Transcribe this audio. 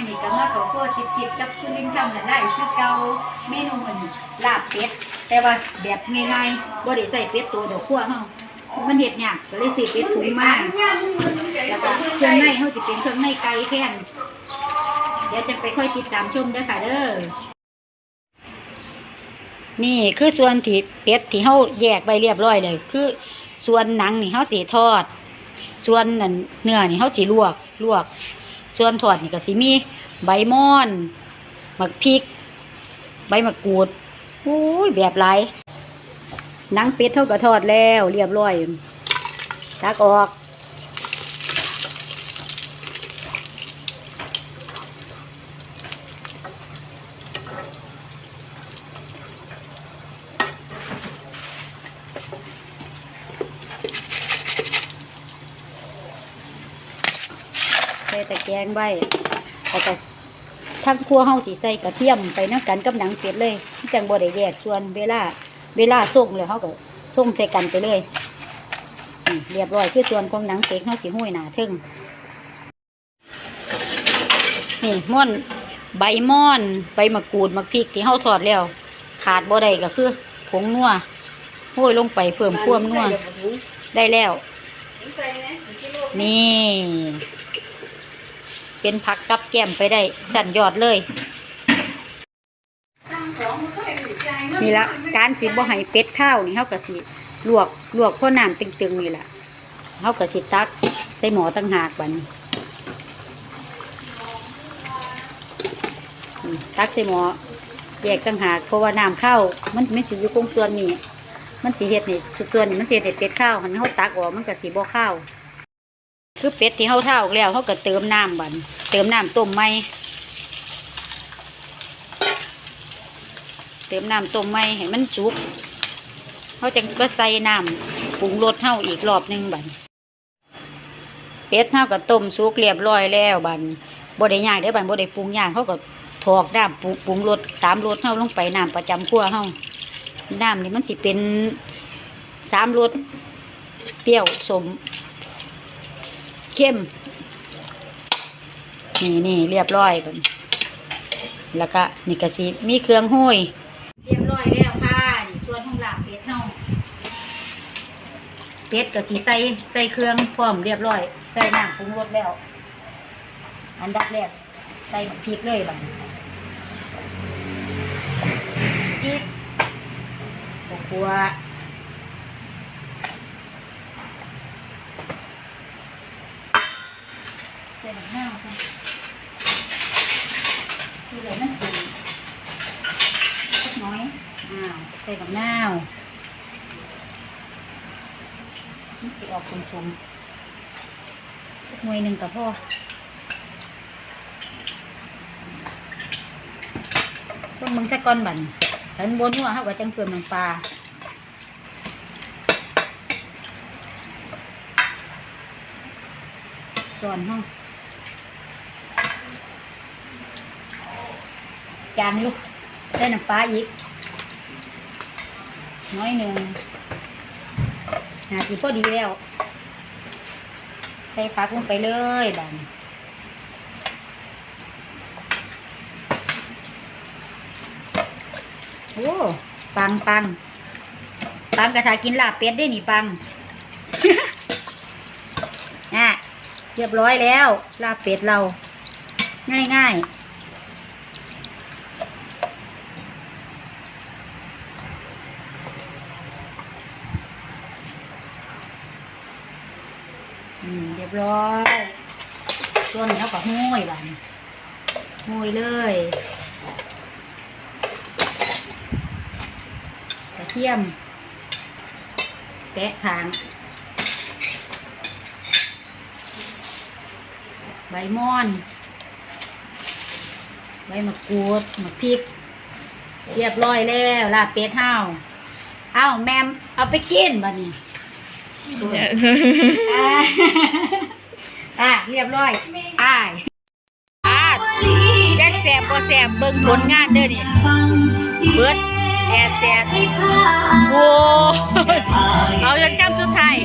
อนี้ก็มาขอโทษสิบกิจกับคุณลิมทำกันได้คือเก่าเมนูเหมือนลาบเป็ดแต่ว่าแบบง่ายๆบ่ได้ใส่เป็ดตัวเดียวคั่วเฮามันเฮ็ดยากก็เลยซื้อเป็ดถุงมากแล้วก็เครื่องในเฮาสิเป็นเครื่องในไก่แทนเดี๋ยวจะไปค่อยติดตามชมด้ค่ะเด้อนี่คือส่วนที่เป็ดที่เฮาแยกไว้เรียบร้อยเลย คือส่วนหนังนี่เฮาสิทอด ส่วนเนื้อนี่เฮาสิลวกลวก ส่วนถอดนี่ก็สิมีใบม่อนหมักพริก ใบมะกรูดโอ้ยแบบหลายนังเป็ดเท่ากับทอดแล้ว เรียบร้อย ตักออก ใส่ตะแกรงไว้แล้วก็ทั้งครัวเฮาสิใส่กระเทียมไปนำกันกับหนังเป็ดเลยที่จังบ่ได้แยกส่วนเวลา เวลาส่งแล้วเฮาก็ส่งใส่กันไปเลยเรียบร้อยคือส่วนของหนังเป็ดเฮาสิห้อยหนาทึ่งนี่ม่อนใบม่อนใบมะกรูดมะพริกที่เฮาทอดแล้ว ขาดบ่ได้ก็คือผงนัวห้อยลงไปเพิ่มความนัวได้แล้วนี่ เป็นผักกับแก้มไปได้สั่นยอดเลยนี่ละการสิบ่ให้เป็ดข้าวนี่เฮาก็สิลวกลวกพ่อน้ำตึงๆนี่แหละเฮาก็สิตักใส่หมอตั้งหากบันตักใส่หมอแยกตั้งหากเพราะว่าน้ำข้าวมันไม่สิอยู่คงส่วนนี้มันสิเฮ็ดนี่ส่วนนี้มันสิเฮ็ดเป็ดข้าวหันเฮาตักออกมันก็สิบ่ข้าว คือเป็ดที่เฮาเท่าออกแล้วเขาก็เติมน้ำบันเติมน้ำต้มไหมเติมน้ำต้มไหมให้มันสุกเขาจังสิมาใส่น้ำปรุงรสเฮาอีกรอบหนึงบันเป็ดเฮาก็ต้มสุกเรียบร้อยแล้วบันบ่ได้ย่างเด้บันบ่ได้ปรุงย่างเขาก็ถอกน้ำปรุงปรุงรสสามรสเฮาลงไปน้ำประจำครัวเฮาน้ำนี่มันสิเป็นสามรสเปรี้ยวสม เข้ม นี่นี่เรียบร้อยกันแล้วก็นี่ก็สิมีเครื่องห้อยเรียบร้อยแล้วค่ะนี่ส่วนของหลาบเป็ดเฮาเป็ดก็สิใส่ใส่เครื่องพร้อมเรียบร้อย ใส่น้ำปรุงรสแล้ว อันดับแรกใส่พริกเลยบัดนี้พริกข้าวคั่ว ใส่หนังหน้าค่ะคือเลยมันสูงสักน้อยอ้าวใส่กับหน้าวนี่สิออกชุ่มๆสักหน่วยหนึ่งกับพ่อต้องมึงสักก้อนบั่นขันบนหัวเขาก็จังเพิ่มน้ำปลาส่วนห้อง จางลูกใส่น้ำปลาอีก น้อยหนึ่งหาสีพอดีแล้ว ใส่ผักลงไปเลยบันโอ้ปังปังปังกระทากินลาบเป็ดได้หนิปังน่ะเรียบร้อยแล้ว ลาบเป็ดเรา ง่ายง่ายๆ อืมเรียบร้อยส่วนนี้เขาก็ห้อยบันห้อยเลยกระเทียมแปะขางใบม่อนใบมะกรูดมะพริก เรียบร้อยแล้วลาเป็ดเฮาเอ้าแมมเอาไปกินบัดนี้ อ่าเรียบร้อยอ่าอ่าแจ็คแสบโปแสบเบิ่งผลงานเด้อนี่เบิดแอดแสบโว้เอาจนจำสุดท้าย